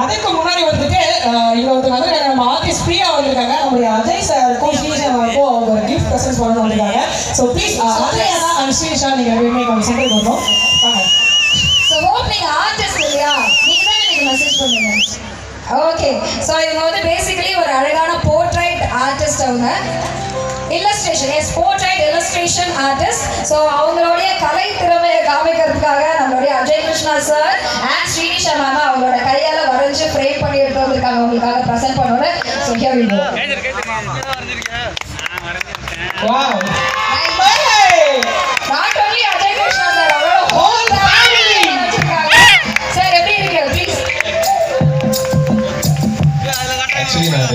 அதுக்கு முன்னாடி வந்துட்டு இங்க வந்து நம்ம ஆர்டிஸ்ட் பிரியா வந்திருக்காங்க. நம்முடைய அஜய் சாருக்கும் ஸ்ரீஷாவுக்கும் அவங்க கிஃப்ட் ப்ரெசன்ஸ் பண்ண வந்திருக்காங்க. ஸோ ப்ளீஸ் அஜய் தான் அண்ட் ஸ்ரீஷா நீங்க எப்பயுமே நம்ம சென்டர் பண்ணுவோம் ஸோ ஹோப் நீங்க ஆர்டிஸ்ட் இல்லையா? நீங்க தான் மெசேஜ் பண்ணுங்க. ஓகே ஸோ இவங்க வந்து பேசிக்கலி ஒரு அழகான போர்ட்ரைட் ஆர்டிஸ்ட் அவங்க. Illustrations portrait illustration artist so அவங்களுடைய கலை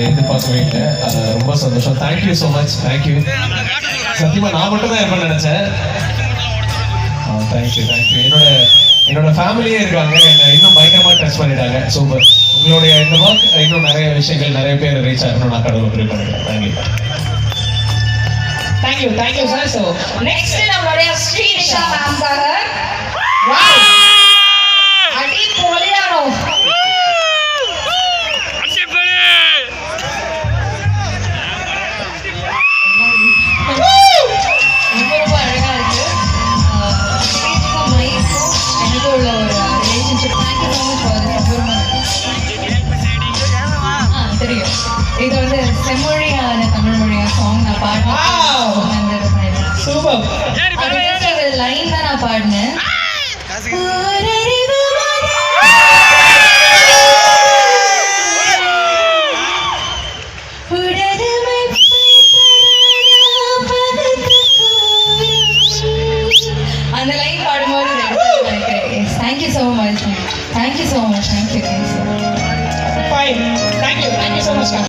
எதிர்பார்க்கவே இல்லை. அது ரொம்ப சந்தோஷம். தேங்க்யூ ஸோ மச் தேங்க்யூ சத்தியமா நான் மட்டும் தான் இருப்பேன் நினைச்சேன். Oh, தேங்க்யூ தேங்க்யூ என்னோட என்னோட ஃபேமிலியே இருக்காங்க. என்ன இன்னும் பயங்கரமா டச் பண்ணிட்டாங்க. சூப்பர் உங்களுடைய இந்த ஒர்க் இன்னும் நிறைய விஷயங்கள் நிறைய பேர் ரீச் ஆகணும் நான் கடவுள் ப்ரே பண்ணிக்கிறேன் thank you thank you thank you sir so next நம்மளுடைய Shri relationship thank you so much for ah தெரியும் இது வந்து செம்மொழியான தமிழ் மொழியான சாங் நான். பாடினேன் சூப்பர் லைன் தான் நான் பாடினேன் Thank you so much. Thank you. Thank you. Fine. Thank you. Thank you so much.